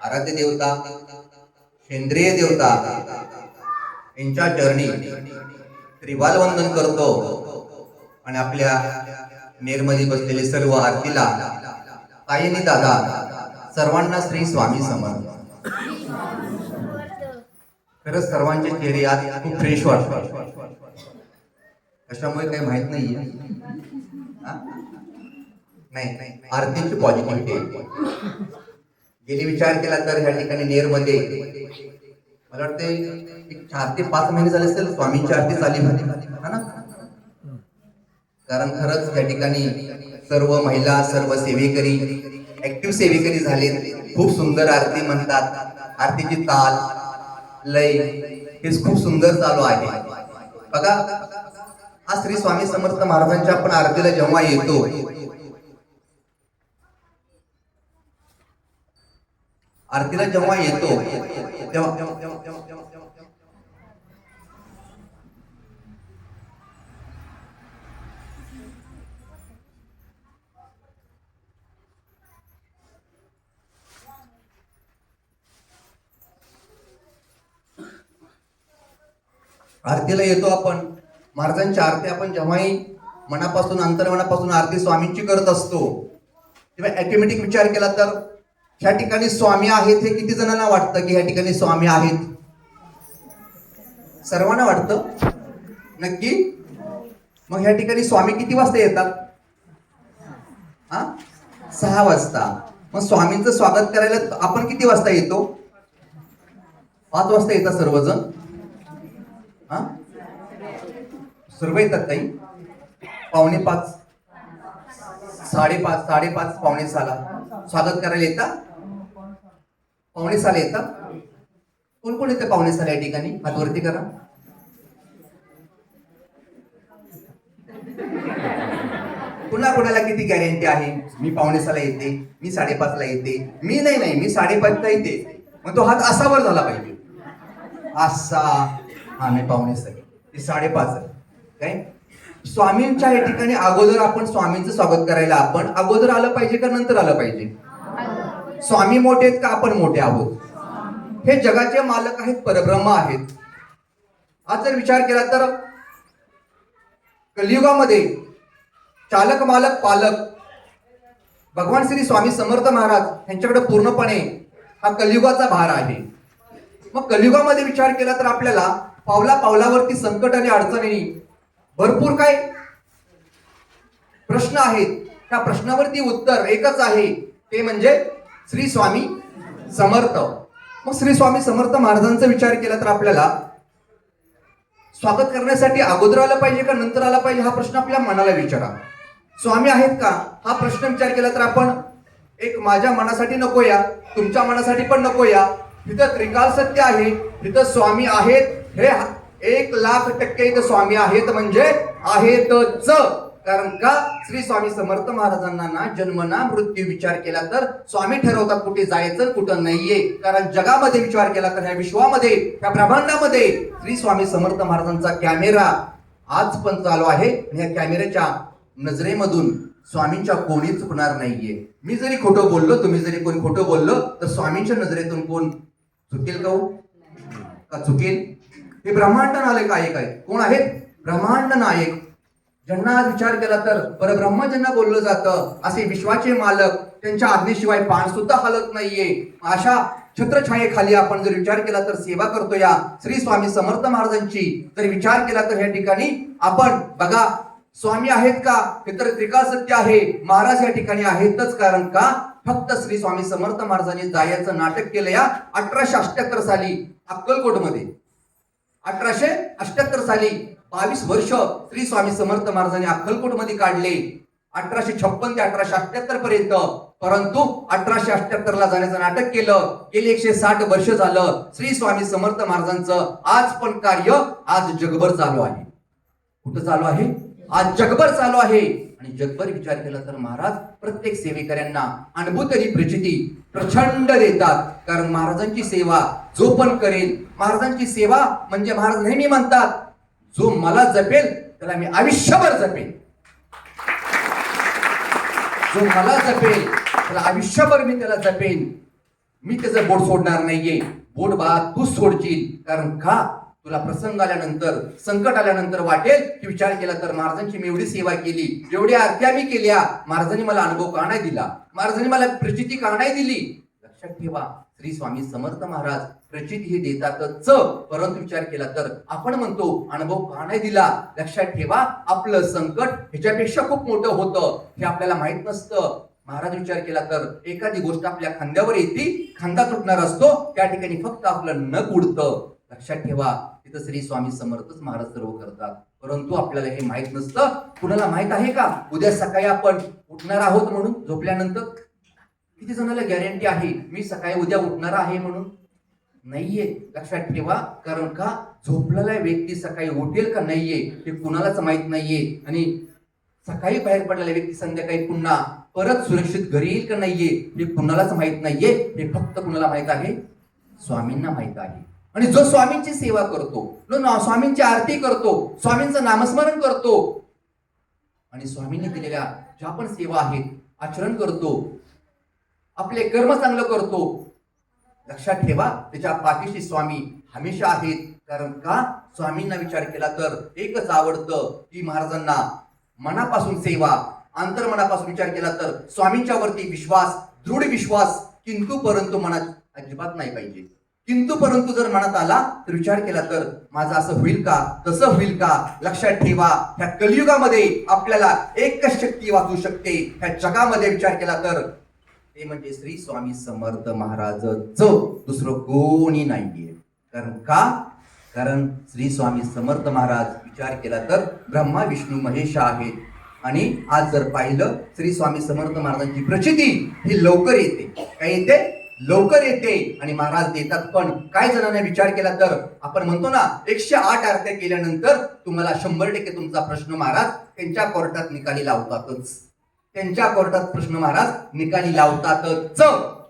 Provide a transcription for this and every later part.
आराध्य देवता सेंद्रिय देवता यांच्या चरणी त्रिवाल वंदन करतो. आणि आपल्या नेरमध्ये बसलेले सर्व आरतीला ताईने दादा सर्वांना श्री स्वामी समर्थ खरंच सर्वांचे चेहरे आज खूप फ्रेश वाटतात. कशामुळे काही माहीत नाहीये? नाही आरतीची पॉझिटिव्हिटी आहे गेली विचार केला तर ह्या ठिकाणी नेरमध्ये मला वाटते चार ते पाच महिने झाले असेल स्वामींची आरती चाली ना? कारण खरंच त्या ठिकाणी सर्व महिला सर्व सेवेकरी ऍक्टिव्ह सेवेकरी झाले खूप सुंदर आरती म्हणतात. आरतीची ताल लय हे खूप सुंदर चालू आहे. बघा हा श्री स्वामी समर्थ महाराजांच्या आपण आरतीला जेव्हा येतो आरतीला जेव्हा येतो तेव्हा आरतीला येतो आपण. महाराजांची आरती आपण जेव्हाही मनापासून अंतर्मनापासून आरती स्वामींची करत असतो तेव्हा ॲटोमॅटिक विचार केला तर ह्या ठिकाणी स्वामी आहेत हे किती जणांना वाटतं की ह्या ठिकाणी स्वामी आहेत? सर्वांना वाटतं? नक्की? मग ह्या ठिकाणी स्वामी किती वाजता येतात? हा? सहा वाजता. मग स्वामींचं स्वागत करायला आपण किती वाजता येतो? पाच वाजता येतात सर्वजण. हा? सर्व येतात ताई? पावणे पाच. साडेपाच साडेपाच पावणे सहाला. स्वागत करायला येतात? पाहुणे साले येतात. कोण कोण येतं पाहुणे साले या ठिकाणी? हातवरती करा. पुन्हा कोणाला किती गॅरंटी आहे? मी पाहुणे साला येते मी साडेपाचला येते. मी नाही नाही मी साडेपाचला येते. मग तो हात असावर झाला पाहिजे. असा. हा मी पावणे सहा ते साडेपाच आहे. काय? स्वामींच्या या ठिकाणी अगोदर आपण स्वामींचं स्वागत करायला आपण अगोदर आलं पाहिजे का नंतर आलं पाहिजे? स्वामी मोठे आहेत का आपण मोठे आहोत? हे जगाचे मालक आहेत परब्रह्म आहेत. आज जर विचार केला तर कलियुगामध्ये चालक मालक पालक भगवान श्री स्वामी समर्थ महाराज यांच्याकडे पूर्णपणे हा कलियुगाचा भार आहे. मग कलियुगामध्ये विचार केला तर आपल्याला पावला पावलावरती संकट आणि अडचणी भरपूर काय प्रश्न आहेत. त्या प्रश्नावरती उत्तर एकच आहे. ते म्हणजे श्री स्वामी समर्थ. मग श्री स्वामी समर्थ महाराजांचा विचार केला तर आपल्याला स्वागत करण्यासाठी अगोदर आलं पाहिजे का नंतर आला पाहिजे? हा प्रश्न आपल्या मनाला विचारा. स्वामी आहेत का? हा प्रश्न विचार केला तर आपण एक माझ्या मनासाठी नको या तुमच्या मनासाठी पण नको या तिथं त्रिकाल सत्य आहे तिथं स्वामी आहेत. हे एक लाख टक्के इथं स्वामी आहेत म्हणजे आहेतच. कारण का? श्री स्वामी समर्थ महाराजांना ना मृत्यू विचार केला तर स्वामी ठरवतात कुठे जायचं कुठं नाहीये. कारण जगामध्ये विचार केला तर ह्या विश्वामध्ये ह्या ब्रह्मांडामध्ये श्री स्वामी समर्थ महाराजांचा कॅमेरा आज पण चालू आहे आणि ह्या कॅमेऱ्याच्या नजरेमधून स्वामींच्या कोणी चुकणार नाहीये. मी जरी खोटं बोललो तुम्ही जरी कोणी खोटं बोललो तर स्वामींच्या नजरेतून कोण चुकेल का हो? का चुकेल? हे ब्रह्मांड नायक आहे काय कोण आहेत? ब्रह्मांड नायक. ज्यांना आज विचार केला तर परब्रह्म ज्यांना बोललं जातं असे विश्वाचे मालक त्यांच्या आज्ञेशिवाय पान सुद्धा हलत नाहीये. अशा छत्रछायेखाली आपण जर विचार केला तर सेवा करतो या श्री स्वामी समर्थ महाराजांची. तर विचार केला तर या ठिकाणी आपण बघा स्वामी आहेत का? हे तर त्रिकाळ सत्य आहे. महाराज या ठिकाणी आहेतच कारण का? फक्त श्री स्वामी समर्थ महाराजांनी जायचं नाटक केलं या अठराशे अठ्याहत्तर साली अक्कलकोटमध्ये. अठराशे अष्ट्याहत्तर साली बावीस वर्ष श्री स्वामी समर्थ महाराजांनी अक्कलकोटमध्ये काढले. अठराशे छप्पन ते अठराशे अठ्याहत्तर पर्यंत. परंतु अठराशे अठ्याहत्तर ला जाण्याचं नाटक केलं. गेले एकशे साठ वर्ष झालं. श्री स्वामी समर्थ महाराजांचं आज पण कार्य आज जगभर चालू आहे. कुठं चालू आहे? आज जगभर चालू आहे. आणि जगभर विचार केला तर महाराज प्रत्येक सेवेकऱ्यांना अनुभूत आणि प्रचिती प्रचंड देतात. कारण महाराजांची सेवा जो पण करेल महाराजांची सेवा म्हणजे महाराज नेहमी म्हणतात जो मला जपेल त्याला मी आयुष्यभर जपेल जो मला जपेल त्याला आयुष्यभर मी त्याला जपेन. मी त्याचं बोट सोडणार नाहीये. बोट बा तूच सोडशील. कारण का? तुला प्रसंग आल्यानंतर संकट आल्यानंतर वाटेल. की विचार केला तर महाराजांची मी एवढी सेवा केली एवढी आरत्या मी केल्या. महाराजांनी मला अनुभव का नाही दिला? महाराजांनी मला प्रचिती का नाही दिली? लक्षात ठेवा. श्री स्वामी समर्थ महाराज प्रचिती हे देतातच परंतु विचार केला तर आपण म्हणतो अनुभव का नाही दिला? लक्षात ठेवा आपलं संकट ह्याच्यापेक्षा खूप मोठं होतं. हे आपल्याला माहीत नसतं. महाराज विचार केला तर एखादी गोष्ट आपल्या खांद्यावर येते खांदा तुटणार असतो त्या ठिकाणी फक्त आपलं नग उडतं. लक्षात ठेवा तिथं श्री स्वामी समर्थच महाराज सर्व करतात. परंतु आपल्याला हे माहीत नसतं. कुणाला माहीत आहे का? उद्या सकाळी आपण उठणार आहोत म्हणून? झोपल्यानंतर? किती जणांना गॅरंटी आहे? मी सकाळी उद्या उठणार आहे म्हणून? नाहीये. लक्षात ठेवा. कारण का? झोपलेला व्यक्ती सकाळी उठेल का नाहीये हे कुणालाच माहीत नाहीये. आणि सकाळी बाहेर पडलेला व्यक्ती संध्याकाळी पुन्हा परत सुरक्षित घरी येईल का नाहीये हे कुणालाच माहीत नाहीये. हे फक्त कुणाला माहीत आहे? स्वामींना माहीत आहे. आणि जो स्वामींची सेवा करतो जो स्वामींची आरती करतो स्वामींचं नामस्मरण करतो आणि स्वामींनी दिलेल्या ज्या पण सेवा आहेत आचरण करतो आपले कर्म चांगलं करतो. लक्षात ठेवा त्याच्या पाठीशी स्वामी हमेशा आहेत. कारण का? स्वामींना विचार केला तर एकच आवडतं की महाराजांना मनापासून सेवा अंतर्मनापासून विचार केला तर स्वामींच्या वरती विश्वास दृढ विश्वास किंतु परंतु मनात अजिबात नाही पाहिजे. किंतु परंतु जर मनात आला तर विचार केला तर माझं असं होईल का? तसं होईल का? लक्षात ठेवा ह्या कलियुगामध्ये आपल्याला एकच शक्ती वाचू शकते. ह्या जगामध्ये विचार केला तर ते म्हणजे श्री स्वामी समर्थ महाराजच दुसरं कोणी नाहीये. कारण का? कारण श्री स्वामी समर्थ महाराज विचार केला तर ब्रह्मा विष्णू महेश आहेत. आणि आज जर पाहिलं श्री स्वामी समर्थ महाराजांची प्रचिती ही लवकर येते. काय येते? लवकर येते. आणि महाराज देतात पण काय जणांना विचार केला तर? आपण म्हणतो ना एकशे आठ आरत्या केल्यानंतर तुम्हाला शंभर टक्के तुमचा प्रश्न महाराज त्यांच्या कोर्टात निकाली लावतातच. त्यांच्या कोर्टात प्रश्न महाराज निकाली लावतातच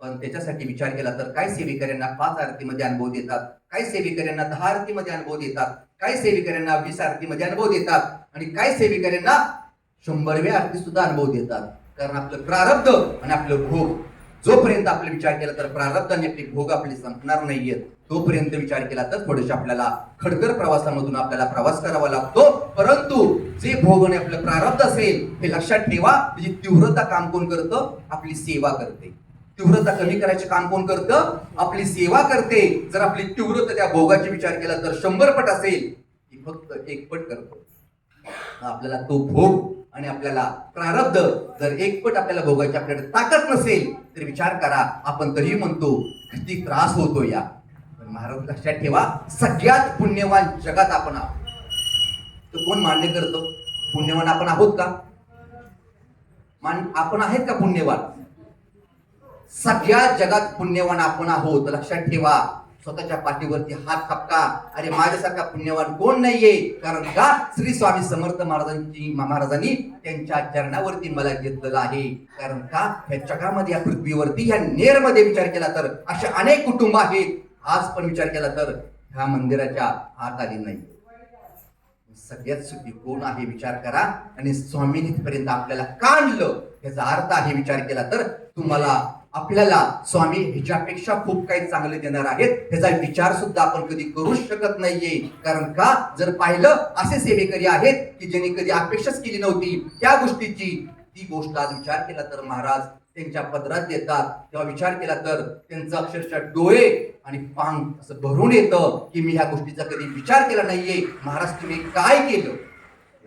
पण त्याच्यासाठी विचार केला तर काही सेवेकऱ्यांना पाच आरतीमध्ये अनुभव देतात. काही सेवेकऱ्यांना दहा आरतीमध्ये अनुभव देतात. काही सेवेकऱ्यांना वीस आरतीमध्ये अनुभव देतात. आणि काही सेवेकऱ्यांना शंभरव्या आरती सुद्धा अनुभव देतात. कारण आपलं प्रारब्ध आणि आपलं भोग जोपर्यंत आपले विचार केला तर प्रारब्ध आणि आपले भोग आपले संपणार नाहीयेत. तोपर्यंत विचार केला तर थोडेसे आपल्याला खडकर प्रवासामधून आपल्याला प्रवास करावा लागतो. परंतु जे भोग आणि आपलं प्रारब्ध असेल हे लक्षात ठेवा. त्याची तीव्रता काम कोण करतं? आपली सेवा करते. तीव्रता कमी करायचे काम कोण करतं? आपली सेवा करते. जर आपली तीव्रता त्या भोगाची विचार केला तर शंभर पट असेल फक्त एक पट करतो. आपल्याला तो भोग आणि आपल्याला प्रारब्ध जर एकपट आपल्याला भोगायची आपल्याकडे ताकद नसेल तर विचार करा आपण तरी म्हणतो किती त्रास होतो या. पण महाराज लक्षात ठेवा सगळ्यात पुण्यवान जगात आपण आहोत. तो कोण मान्य करतो? पुण्यवान आपण आहोत का? मान आपण आहेत का पुण्यवान? सगळ्या जगात पुण्यवान आपण आहोत. लक्षात ठेवा स्वतःच्या पाठीवरती हात थापका अरे माझ्यासारखा पुण्यवान कोण नाहीये? कारण का? श्री स्वामी समर्थ महाराजांची महाराजांनी त्यांच्या चरणावरती मला घेतलेलं आहे. कारण का? ह्या जगामध्ये या पृथ्वीवरती ह्या नेरमध्ये विचार केला तर असे अनेक कुटुंब आहेत. आज पण विचार केला तर ह्या मंदिराच्या आत आली नाही. सगळ्यात सुखी कोण आहे विचार करा. आणि स्वामिनीथपर्यंत आपल्याला का आणलं याचा अर्थ आहे विचार केला तर तुम्हाला आपल्याला स्वामी ह्याच्यापेक्षा खूप काही चांगले देणार आहेत. ह्याचा विचार सुद्धा आपण कधी करू शकत नाहीये. कारण का? जर पाहिलं असे सेवेकरी आहेत की ज्यांनी कधी अपेक्षाच केली नव्हती त्या गोष्टीची ती गोष्ट आज विचार केला तर महाराज त्यांच्या पदरात देतात. तेव्हा विचार केला तर त्यांचं अक्षरशः डोळे आणि पांग असं भरून येतं की मी ह्या गोष्टीचा कधी विचार केला नाहीये. महाराज तुम्ही काय केलं?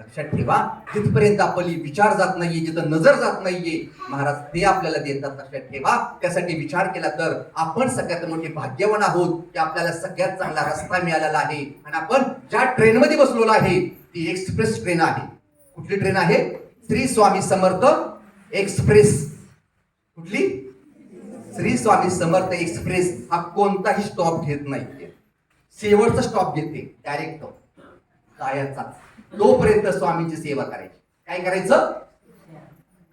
लक्षात ठेवा जिथपर्यंत आपली विचार जात नाहीये जिथं नजर जात नाहीये महाराज ते आपल्याला देतात लक्षात ठेवा. त्यासाठी विचार केला तर आपण सगळ्यात मोठे भाग्यवान आहोत की आपल्याला सगळ्यात चांगला रस्ता मिळालेला आहे. आणि आपण ज्या ट्रेनमध्ये बसलेलो आहे ती एक्सप्रेस ट्रेन आहे. कुठली ट्रेन आहे? श्री स्वामी समर्थ एक्सप्रेस कुठली? श्री स्वामी समर्थ एक्सप्रेस हा कोणताही स्टॉप घेत नाही शेवटचा स्टॉप घेते डायरेक्ट कायाचा. तोपर्यंत स्वामींची सेवा करायची. काय करायचं?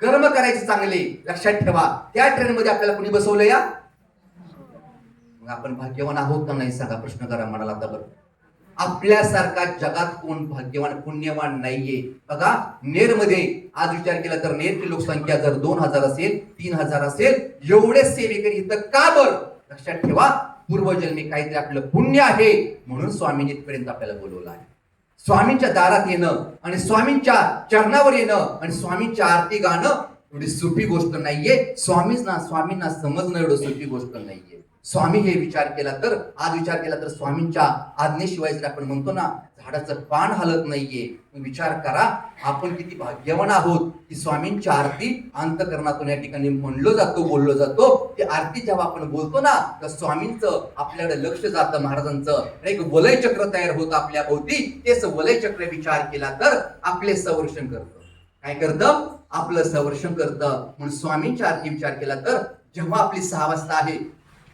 कर्म करायचे चांगले. लक्षात ठेवा. त्या ट्रेन मध्ये आपल्याला कुणी बसवलं या? मग आपण भाग्यवान आहोत का नाही? सांगा प्रश्न करा म्हणाला आता बरं. आपल्यासारखा जगात कोण भाग्यवान पुण्यवान नाहीये. बघा नेरमध्ये आज विचार केला तर नेरची लोकसंख्या जर दोन हजार असेल तीन हजार असेल एवढे सेवेकरी इथं का बर? लक्षात ठेवा पूर्वजन्मी काहीतरी आपलं पुण्य आहे म्हणून स्वामींनी पर्यंत आपल्याला बोलवलं आहे. स्वामींच्या दारात येणं आणि स्वामींच्या चरणावर येणं आणि स्वामींच्या आरती गाणं एवढी सोपी गोष्ट नाहीये. स्वामींना स्वामींना समजणं एवढं सोपी गोष्ट नाहीये. स्वामी हे विचार केला तर आज विचार केला तर स्वामींच्या आज्ञेशिवाय जर आपण म्हणतो ना झाडाचं पान हलत नाहीये विचार करा आपण किती भाग्यवान आहोत की स्वामींच्या आरती अंतकरणातून या ठिकाणी म्हणलो जातो बोललो जातो. ती आरती जेव्हा आपण बोलतो ना तर स्वामींचं आपल्याकडे लक्ष जातं महाराजांचं. एक वलय चक्र तयार होतं आपल्या भोवती. तेच वलय चक्र विचार केला तर आपले संरक्षण करतं. काय करतं? आपलं संरक्षण करतं. म्हणून स्वामींच्या आरती विचार केला तर जेव्हा आपली सहा वाजता आहे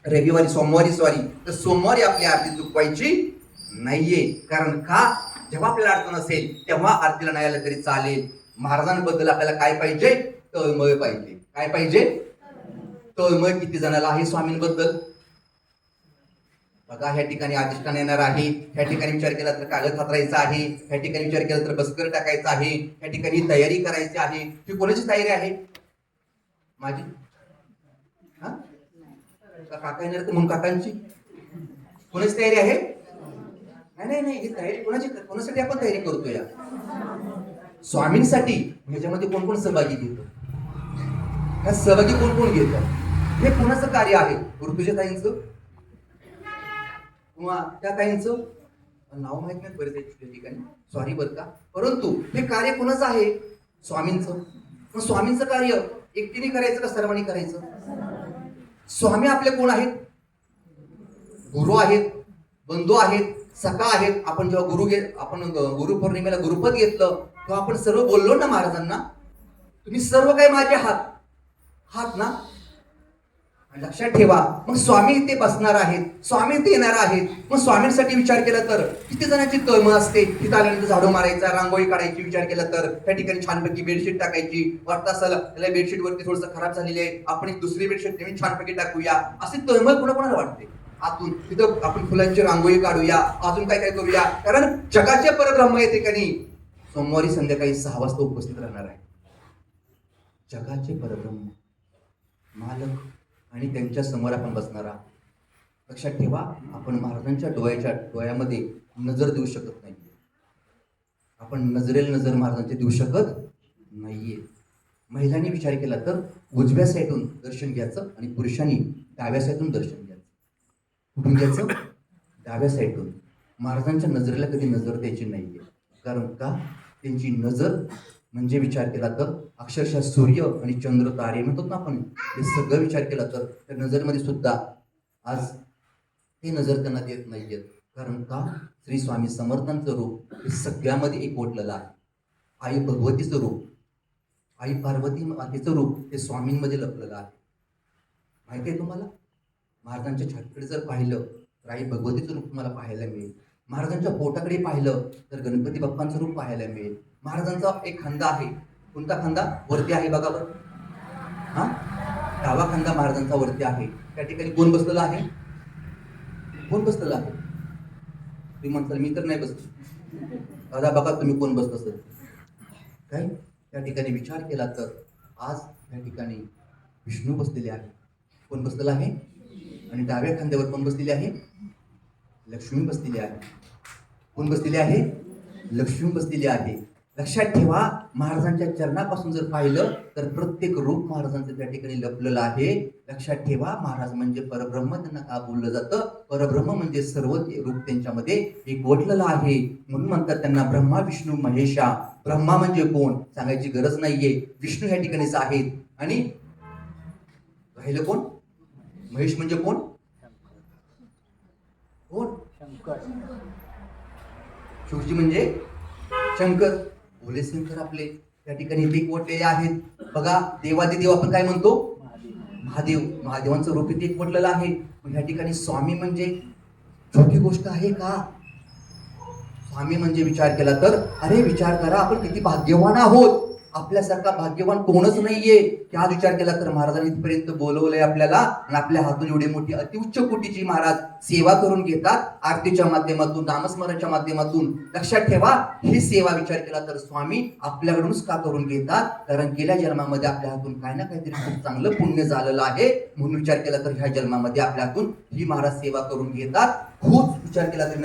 रविवारी सोमवारी सॉरी. तर सोमवारी आपली आरती चुकवायची नाहीये. कारण का? जेव्हा आपल्याला अडचण असेल तेव्हा आरतीला नाही आलं तरी चालेल. महाराजांबद्दल आपल्याला काय पाहिजे? तळमळ पाहिजे. काय पाहिजे? तळमळ किती जणाला आहे स्वामींबद्दल? बघा ह्या ठिकाणी अधिष्ठान येणार आहे. ह्या ठिकाणी विचार केला तर कागद हातरायचा आहे. ह्या ठिकाणी विचार केला तर बसकर टाकायचा आहे. ह्या ठिकाणी तयारी करायची आहे. ही कोणाची तयारी आहे? माझी? का काका येणार तर म्हणून काकांची? कोणाची तयारी आहे? नाही नाही नाही ही तयारी कोणाची कोणासाठी आपण तयारी करतो या? स्वामींसाठी. ह्याच्यामध्ये कोण कोण सहभागी घेतो? ह्या सहभागी कोण कोण घेत? हे कोणाचं कार्य आहे? ऋतुजा ताईंचं? किंवा त्या ताईंचं? नाव माहीत नाही बरेच आहेत त्या ठिकाणी. सॉरी बरं का. परंतु हे कार्य कोणाचं आहे? स्वामींचं. मग स्वामींचं कार्य एकटीने करायचं का सर्वांनी करायचं? स्वामी आपले कोण आहेत? गुरु आहेत बंधू आहेत सखा आहेत. आपण जेव्हा गुरु घे आपण गुरु पौर्णिमेला गुरुपद घेतलं तेव्हा आपण सर्व बोललो ना महाराजांना? तुम्ही सर्व काही माझे हात हात ना? लक्षात ठेवा. मग स्वामी इथे बसणार आहेत. स्वामी इथे येणार आहेत. मग स्वामींसाठी विचार केला तर किती जणांची तळमळ असते? तिथं आल्यानंतर झाडू मारायचा रांगोळी काढायची विचार केला तर. त्या ठिकाणी छानपैकी बेडशीट टाकायची. वाटत असं त्याला बेडशीट वरती थोडंसं खराब झालेली आहे. आपण एक दुसरी बेडशीट नवीन छानपैकी टाकूया. अशी तळमळ कोणाकोणाला वाटते? आतून. तिथं आपण फुलांची रांगोळी काढूया. अजून काय काय करूया? कारण जगाचे परब्रह्म या ठिकाणी सोमवारी संध्याकाळी सहा वाजता उपस्थित राहणार आहे. जगाचे परब्रह्म. मालक आणि त्यांच्यासमोर आपण बसणार आहोत. लक्षात ठेवा आपण महाराजांच्या डोळ्याच्या डोळ्यामध्ये नजर देऊ शकत नाही आपण नजरेल नजर महाराजांचे देऊ शकत नाहीये. महिलांनी विचार केला तर उजव्या साईडून दर्शन घ्यायचं आणि पुरुषांनी डाव्या साईडून दर्शन घ्यायचं. कुठून घ्यायचं? डाव्या साईडून. महाराजांच्या नजरेला कधी नजर द्यायची नाहीये. कारण का? त्यांची नजर म्हणजे विचार केला तर अक्षरशः सूर्य आणि चंद्र तारे म्हणतात ना आपण हे सगळं विचार केला तर त्या नजरमध्ये सुद्धा आज ते नजर त्यांना देत नाहीयेत. कारण का? श्री स्वामी समर्थांचं रूप हे सगळ्यामध्ये एक ओढलेलं आहे. आई भगवतीचं रूप आई पार्वती मातेचं रूप हे स्वामींमध्ये लपलेलं आहे. माहिती आहे तुम्हाला? महाराजांच्या छातीकडे जर पाहिलं तर आई भगवतीचं रूप तुम्हाला पाहायला मिळेल. महाराजांच्या पोटाकडे पाहिलं तर गणपती बाप्पांचं रूप पाहायला मिळेल. महाराजांचा एक खांदा आहे. कोणता खांदा? वरती आहे बघा बरं. हा? डावा खांदा महाराजांचा वरती आहे. त्या ठिकाणी कोण बसलेला आहे? कोण बसलेला आहे? तुम्ही म्हणताल मी तर नाही बसलो दादा बघा तुम्ही कोण बसत असेल. काय? त्या ठिकाणी विचार केला तर आज त्या ठिकाणी विष्णू बसलेले आहे कोण बसलेला आहे? आणि डाव्या खांद्यावर कोण बसलेली आहे? लक्ष्मी बसलेली आहे. कोण बसलेली आहे? लक्ष्मी बसलेली आहे. लक्षात ठेवा महाराजांच्या चरणापासून जर पाहिलं तर प्रत्येक रूप महाराजांचं त्या ठिकाणी लपलेलं आहे. लक्षात ठेवा महाराज म्हणजे परब्रह्म त्यांना का बोललं जातं? परब्रह्म म्हणजे सर्व रूप त्यांच्यामध्ये एक ओढलेलं आहे. म्हणून म्हणतात त्यांना ब्रह्मा विष्णू महेशा. ब्रह्मा म्हणजे कोण? सांगायची गरज नाहीये. विष्णू ह्या ठिकाणीच आहेत. आणि राहिलं कोण? महेश म्हणजे कोण? कोण? शिवजी म्हणजे शंकर. भोले शंकर आपले. त्या ठिकाणी ते ओटलेले आहेत. बघा देवादी देव आपण काय म्हणतो? महादेव. महादेवांचं रूप इथे एकवटलेलं आहे. या ठिकाणी स्वामी म्हणजे छोटी गोष्ट आहे का? स्वामी म्हणजे विचार केला तर अरे विचार करा आपण किती भाग्यवान आहोत. आपल्यासारखा भाग्यवान कोणच नाहीये. की आज विचार केला तर महाराजांनी इथपर्यंत बोलवलंय आपल्याला आणि आपल्या हातून एवढी मोठी अतिउच्च कोटीची महाराज सेवा करून घेतात. आरतीच्या माध्यमातून नामस्मरणाच्या माध्यमातून लक्षात ठेवा. ही सेवा विचार केला तर स्वामी आपल्याकडूनच का करून घेतात? कारण गेल्या जन्मामध्ये आपल्या हातून काय ना काहीतरी खूप चांगलं पुण्य झालेलं आहे. म्हणून विचार केला तर ह्या जन्मामध्ये आपल्या हातून ही महाराज सेवा करून घेतात. खूप विचार केला तरी